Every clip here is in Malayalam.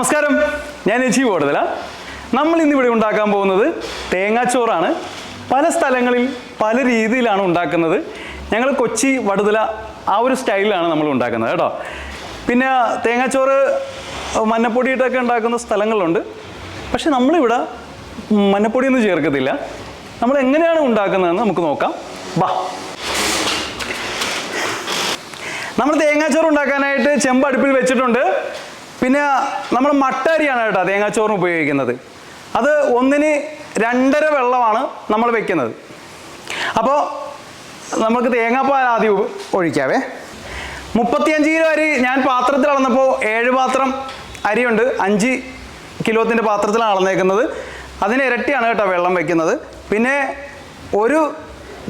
നമസ്കാരം. ഞാൻ എച്ചി കൂടുതല. നമ്മൾ ഇന്നിവിടെ ഉണ്ടാക്കാൻ പോകുന്നത് തേങ്ങാച്ചോറാണ്. പല സ്ഥലങ്ങളിൽ പല രീതിയിലാണ് ഉണ്ടാക്കുന്നത്. ഞങ്ങൾ കൊച്ചി വടുതല ആ ഒരു സ്റ്റൈലിലാണ് നമ്മൾ ഉണ്ടാക്കുന്നത് കേട്ടോ. പിന്നെ തേങ്ങാച്ചോറ് മഞ്ഞപ്പൊടിയിട്ടൊക്കെ ഉണ്ടാക്കുന്ന സ്ഥലങ്ങളുണ്ട്. പക്ഷെ നമ്മളിവിടെ മഞ്ഞപ്പൊടിയൊന്നും ചേർക്കത്തില്ല. നമ്മൾ എങ്ങനെയാണ് ഉണ്ടാക്കുന്നതെന്ന് നമുക്ക് നോക്കാം. ബാ. നമ്മൾ തേങ്ങാച്ചോറ് ഉണ്ടാക്കാനായിട്ട് ചെമ്പ് അടുപ്പിൽ വെച്ചിട്ടുണ്ട്. പിന്നെ നമ്മൾ മട്ടരിയാണ് കേട്ടോ തേങ്ങാച്ചോറിന് ഉപയോഗിക്കുന്നത്. അത് ഒന്നിന് രണ്ടര വെള്ളമാണ് നമ്മൾ വെക്കുന്നത്. അപ്പോൾ നമുക്ക് തേങ്ങാപ്പാൽ ആദ്യം ഒഴിക്കാവേ. മുപ്പത്തിയഞ്ച് കിലോ അരി ഞാൻ പാത്രത്തിൽ അളന്നപ്പോൾ ഏഴ് പാത്രം അരിയുണ്ട്. അഞ്ച് കിലോത്തിന്റെ പാത്രത്തിലാണ് അളന്നേക്കുന്നത്. അതിന് ഇരട്ടിയാണ് കേട്ടോ വെള്ളം വെക്കുന്നത്. പിന്നെ ഒരു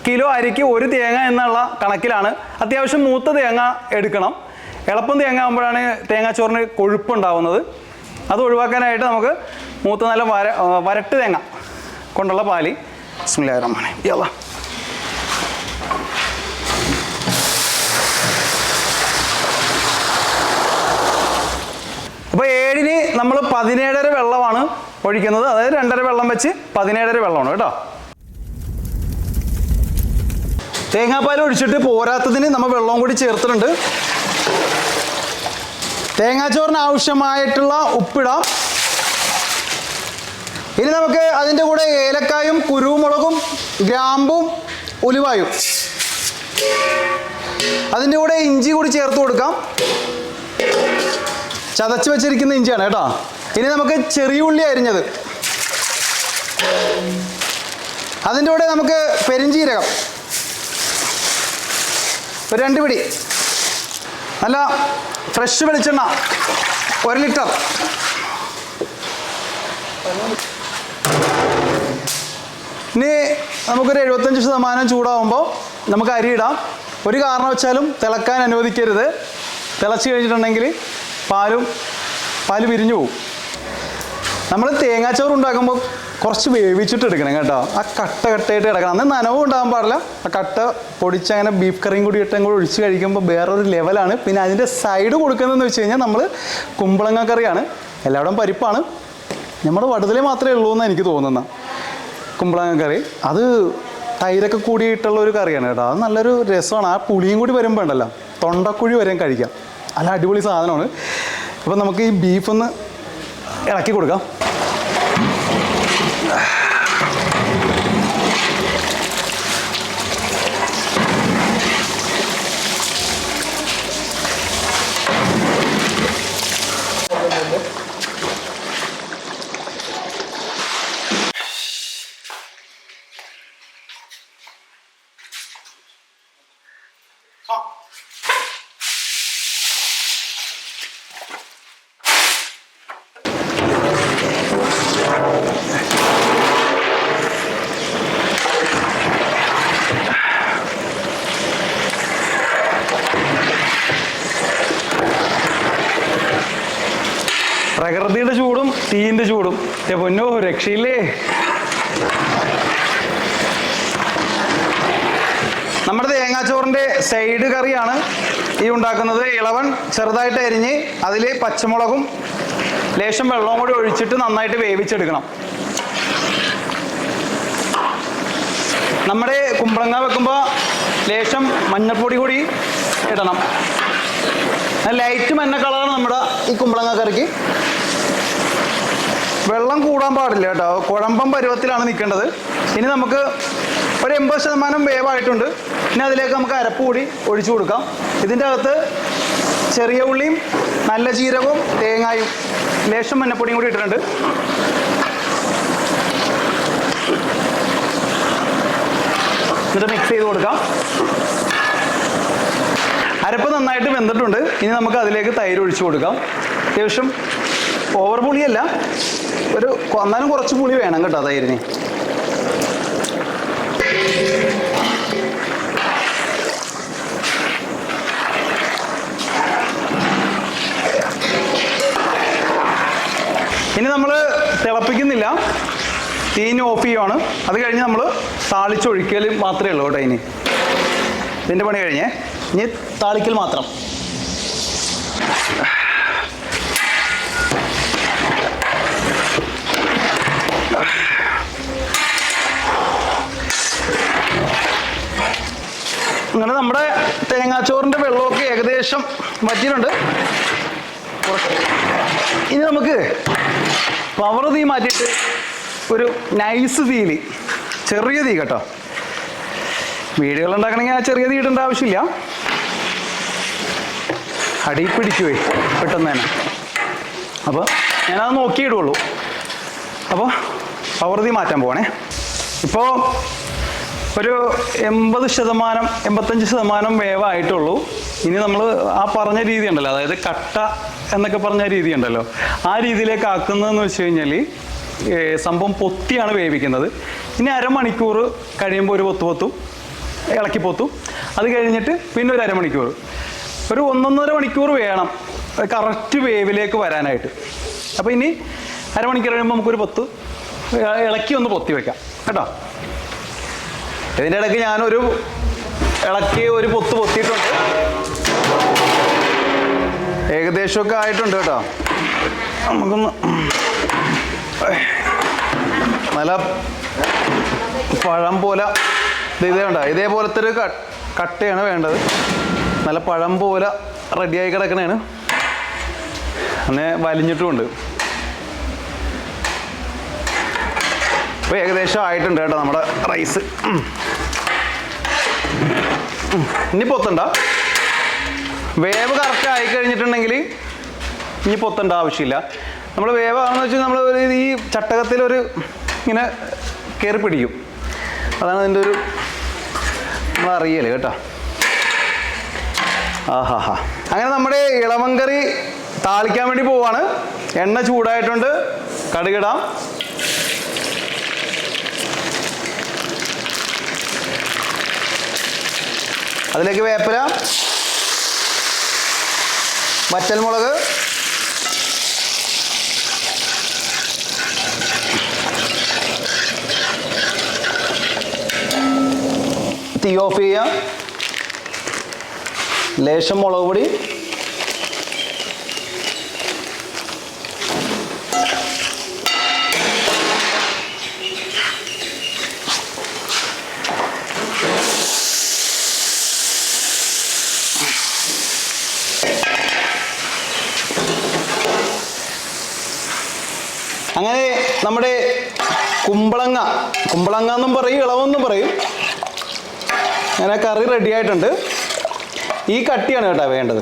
കിലോ അരിക്ക് ഒരു തേങ്ങ എന്നുള്ള കണക്കിലാണ്. അത്യാവശ്യം മൂത്ത തേങ്ങ എടുക്കണം. എളുപ്പം തേങ്ങ ആകുമ്പോഴാണ് തേങ്ങാച്ചോറിന് കൊഴുപ്പുണ്ടാവുന്നത്. അത് ഒഴിവാക്കാനായിട്ട് നമുക്ക് മൂത്ത നല്ല വര വരട്ട് തേങ്ങ കൊണ്ടുള്ള പാൽ. സ്മിലാറമാണ് യല്ല. അപ്പോൾ ഏഴിന് നമ്മൾ പതിനേഴര വെള്ളമാണ് ഒഴിക്കുന്നത്. അതായത് രണ്ടര വെള്ളം വെച്ച് പതിനേഴര വെള്ളമാണ് കേട്ടോ. തേങ്ങാപ്പാൽ ഒഴിച്ചിട്ട് പോരാത്തതിന് നമ്മൾ വെള്ളവും കൂടി ചേർത്തിട്ടുണ്ട്. തേങ്ങാച്ചോറിന് ആവശ്യമായിട്ടുള്ള ഉപ്പിടാം. ഇനി നമുക്ക് അതിന്റെ കൂടെ ഏലക്കായും കുരുമുളകും ഗ്രാമ്പും ഉലുവായും. അതിന്റെ കൂടെ ഇഞ്ചി കൂടി ചേർത്ത് കൊടുക്കാം. ചതച്ച് വെച്ചിരിക്കുന്ന ഇഞ്ചിയാണ് കേട്ടോ. ഇനി നമുക്ക് ചെറിയ ഉള്ളി അരിഞ്ഞത്. അതിന്റെ കൂടെ നമുക്ക് പെരിഞ്ചീരകം. ഒരു രണ്ട് പിടി. നല്ല ഫ്രഷ് വെളിച്ചെണ്ണ. ഒരു ലിറ്റർ. ഇനി നമുക്കൊരു എഴുപത്തഞ്ച് ശതമാനം ചൂടാവുമ്പോൾ നമുക്ക് അരി ഇടാം. ഒരു കാരണവശാലും തിളക്കാൻ അനുവദിക്കരുത്. തിളച്ച് കഴിഞ്ഞിട്ടുണ്ടെങ്കിൽ പാലും പാൽ പിരിഞ്ഞു പോകും നമ്മൾ തേങ്ങാച്ചോറ് ഉണ്ടാക്കുമ്പോൾ കുറച്ച് വേവിച്ചിട്ട് എടുക്കണം കേട്ടോ. ആ കട്ട കട്ടയായിട്ട് കിടക്കണം. അന്ന് നനവും ഉണ്ടാകാൻ പാടില്ല. ആ കട്ട പൊടിച്ച് അങ്ങനെ ബീഫ് കറിയും കൂടി ഇട്ടും കൂടി ഒഴിച്ച് കഴിക്കുമ്പോൾ വേറൊരു ലെവലാണ് പിന്നെ അതിന്റെ സൈഡ് കൊടുക്കുന്നതെന്ന് വെച്ച് കഴിഞ്ഞാൽ നമ്മൾ കുമ്പളങ്ങ കറിയാണ്. എല്ലായിടം പരിപ്പാണ്. നമ്മുടെ വടുതലേ മാത്രമേ ഉള്ളൂ എന്നാണ് എനിക്ക് തോന്നുന്ന കുമ്പളങ്ങ കറി. അത് തൈരൊക്കെ കൂടിയിട്ടുള്ള ഒരു കറിയാണ് കേട്ടോ. അത് നല്ലൊരു രസമാണ്. ആ പുളിയും കൂടി വരുമ്പോൾ ഉണ്ടല്ലോ. തൊണ്ടക്കുഴി വരെയും കഴിക്കാം. നല്ല അടിപൊളി സാധനമാണ്. അപ്പോൾ നമുക്ക് ഈ ബീഫ് ഒന്ന് ഇളക്കി കൊടുക്കാം. പ്രകൃതിയുടെ ചൂടും തീയിന്റെ ചൂടും. പൊന്നോ രക്ഷയില്ലേ? നമ്മുടെ തേങ്ങാച്ചോറിന്റെ സൈഡ് കറിയാണ് ഈ ഉണ്ടാക്കുന്നത്. ഇളവൻ ചെറുതായിട്ട് അരിഞ്ഞ് അതിൽ പച്ചമുളകും ലേശം വെള്ളവും കൂടി ഒഴിച്ചിട്ട് നന്നായിട്ട് വേവിച്ചെടുക്കണം. നമ്മുടെ കുമ്പളങ്ങ വെക്കുമ്പോൾ ലേശം മഞ്ഞൾപ്പൊടി കൂടി ഇടണം. ലൈറ്റ് മഞ്ഞ കളറാണ് നമ്മുടെ ഈ കുമ്പളങ്ങ കറിക്ക്. വെള്ളം കൂടാൻ പാടില്ല കേട്ടോ. കുഴമ്പം പരുവത്തിലാണ് നിൽക്കേണ്ടത്. ഇനി നമുക്ക് ഒരു എൺപത് ശതമാനം വേവായിട്ടുണ്ട്. ഇനി അതിലേക്ക് നമുക്ക് അരപ്പ് കൂടി ഒഴിച്ചു കൊടുക്കാം. ഇതിന്റെ അകത്ത് ചെറിയ ഉള്ളിയും നല്ല ജീരകവും തേങ്ങായും ലേശം മഞ്ഞപ്പൊടിയും കൂടി ഇട്ടിട്ടുണ്ട്. എന്നിട്ട് മിക്സ് ചെയ്ത് കൊടുക്കാം. അരപ്പ് നന്നായിട്ട് വെന്തിട്ടുണ്ട്. ഇനി നമുക്ക് അതിലേക്ക് തൈര് ഒഴിച്ചു കൊടുക്കാം. അത്യാവശ്യം ഓവർ പുളിയല്ല. ഒരു എന്നാലും കുറച്ച് പുളി വേണം കേട്ടോ തൈരിന്. തിളപ്പിക്കുന്നില്ല. തീന് ഓഫ് ചെയ്യുവാണ്. അത് കഴിഞ്ഞ് നമ്മൾ താളിച്ചൊഴിക്കൽ മാത്രമേ ഉള്ളൂ കേട്ടോ ഇനി. ഇതിന്റെ പണി കഴിഞ്ഞേ. ഇനി താളിക്കൽ മാത്രം. അങ്ങനെ നമ്മുടെ തേങ്ങാച്ചോറിന്റെ വെള്ളമൊക്കെ ഏകദേശം വറ്റിയിട്ടുണ്ട്. ഇനി നമുക്ക് പവർ തീ മാറ്റിയിട്ട് ഒരു നൈസ് തീയിൽ ചെറിയ തീ കേട്ടോ. വീടുകൾ ഉണ്ടാക്കണമെങ്കിൽ ആ ചെറിയ തീ ഇടേണ്ട ആവശ്യമില്ല. അടി പിടിക്കുവേ പെട്ടെന്ന് തന്നെ. അപ്പോൾ ഞാനത് നോക്കിയിടുള്ളൂ. അപ്പോൾ പവർ തീ മാറ്റാൻ പോവണേ. ഇപ്പോൾ ഒരു എൺപത് ശതമാനം എൺപത്തഞ്ച് ശതമാനം വേവായിട്ടുള്ളൂ. ഇനി നമ്മൾ ആ പറഞ്ഞ രീതി ഉണ്ടല്ലോ അതായത് കട്ട എന്നൊക്കെ പറഞ്ഞ രീതി ഉണ്ടല്ലോ. ആ രീതിയിലേക്ക് ആക്കുന്നതെന്ന് വെച്ച് കഴിഞ്ഞാൽ സംഭവം പൊത്തിയാണ് വേവിക്കുന്നത്. ഇനി അരമണിക്കൂർ കഴിയുമ്പോൾ ഒരു പൊത്തു പൊത്തും ഇളക്കി പൊത്തും. അത് കഴിഞ്ഞിട്ട് പിന്നെ ഒരു അരമണിക്കൂർ. ഒരു ഒന്നൊന്നര മണിക്കൂർ വേണം കറക്റ്റ് വേവിലേക്ക് വരാനായിട്ട്. അപ്പോൾ ഇനി അരമണിക്കൂർ കഴിയുമ്പോൾ നമുക്കൊരു പൊത്ത് ഇളക്കി ഒന്ന് പൊത്തി വെക്കാം. കേട്ടോ? ഇതിന്റെ ഇടയ്ക്ക് ഞാനൊരു ഇളക്കി ഒരു പൊത്ത് പൊത്തിയിട്ടുണ്ട്. ഏകദേശമൊക്കെ ആയിട്ടുണ്ട് കേട്ടോ. നമുക്കൊന്ന് നല്ല പഴം പോലെ ഇത് ഉണ്ടോ ഇതേപോലത്തെ ഒരു കട്ടയാണ് വേണ്ടത്. നല്ല പഴം പോലെ റെഡിയായി കിടക്കണേണ്. അങ്ങനെ വലിഞ്ഞിട്ടുമുണ്ട്. ഇപ്പോൾ ഏകദേശം ആയിട്ടുണ്ട് കേട്ടോ നമ്മുടെ റൈസ്. ഇനി പൊത്തണ്ട. വേവ് കറക്റ്റ് ആയി കഴിഞ്ഞിട്ടുണ്ടെങ്കിൽ ഇനി പൊത്തണ്ട ആവശ്യമില്ല. നമ്മൾ വേവാണെന്ന് വെച്ചാൽ നമ്മൾ ഈ ചട്ടകത്തിലൊരു ഇങ്ങനെ കയറി പിടിക്കും. അതാണ് അതിന്റെ ഒരു നമ്മൾ കേട്ടോ. ആഹാ ഹാ അങ്ങനെ നമ്മുടെ ഇളവൻ കറി താളിക്കാൻ വേണ്ടി പോവാണ്. എണ്ണ ചൂടായിട്ടുണ്ട്. കടുകിടാം. അതിലേക്ക് വേപ്പില വറ്റൽമുളക് തീ ഓഫ് ചെയ്യുക ലേശം മുളക് പൊടി അങ്ങനെ നമ്മുടെ കുമ്പളങ്ങ. കുമ്പളങ്ങ എന്നും പറയും ഇളവെന്നും പറയും. അങ്ങനെ കറി റെഡി ആയിട്ടുണ്ട്. ഈ കട്ടിയാണ് കേട്ടോ വേണ്ടത്.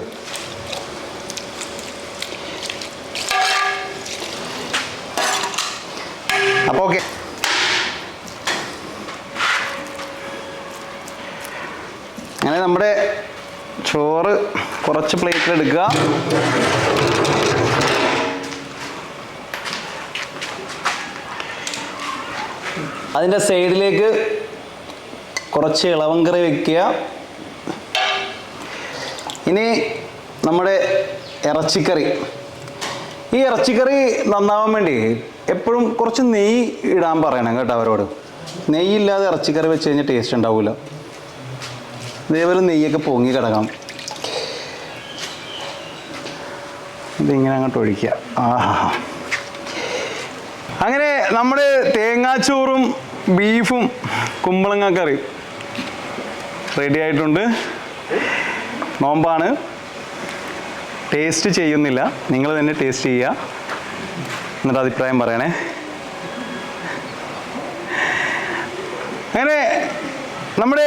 അപ്പോൾ ഓക്കെ അങ്ങനെ നമ്മുടെ ചോറ് കുറച്ച് പ്ലേറ്റിൽ എടുക്കുക. അതിന്റെ സൈഡിലേക്ക് കുറച്ച് ഇളവൻ കറി വെക്കുക. ഇനി നമ്മുടെ ഇറച്ചിക്കറി. ഈ ഇറച്ചിക്കറി നന്നാവാൻ വേണ്ടി എപ്പോഴും കുറച്ച് നെയ്യ് ഇടാൻ പറയണം കേട്ടോ അവരോട്. നെയ്യില്ലാതെ ഇറച്ചിക്കറി വെച്ച് കഴിഞ്ഞാൽ ടേസ്റ്റ് ഉണ്ടാവില്ല ഇതേപോലെ നെയ്യൊക്കെ പൊങ്ങി കിടക്കാം ഇതിങ്ങനെ അങ്ങോട്ട് ഒഴിക്കുക. ആഹാ. അങ്ങനെ നമ്മുടെ തേങ്ങാച്ചോറും ബീഫും കുമ്പളങ്ങ കറി റെഡി ആയിട്ടുണ്ട്. നോമ്പാണ്. ടേസ്റ്റ് ചെയ്യുന്നില്ല. നിങ്ങൾ തന്നെ ടേസ്റ്റ് ചെയ്യുക. എന്നിട്ട് അഭിപ്രായം പറയണേ. അങ്ങനെ നമ്മുടെ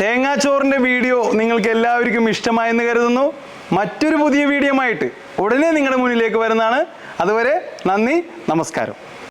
തേങ്ങാച്ചോറിന്റെ വീഡിയോ നിങ്ങൾക്ക് എല്ലാവർക്കും ഇഷ്ടമായെന്ന് കരുതുന്നു. മറ്റൊരു പുതിയ വീഡിയോ ആയിട്ട് ഉടനെ നിങ്ങളുടെ മുന്നിലേക്ക് വരുന്നതാണ്. അതുവരെ നന്ദി നമസ്കാരം.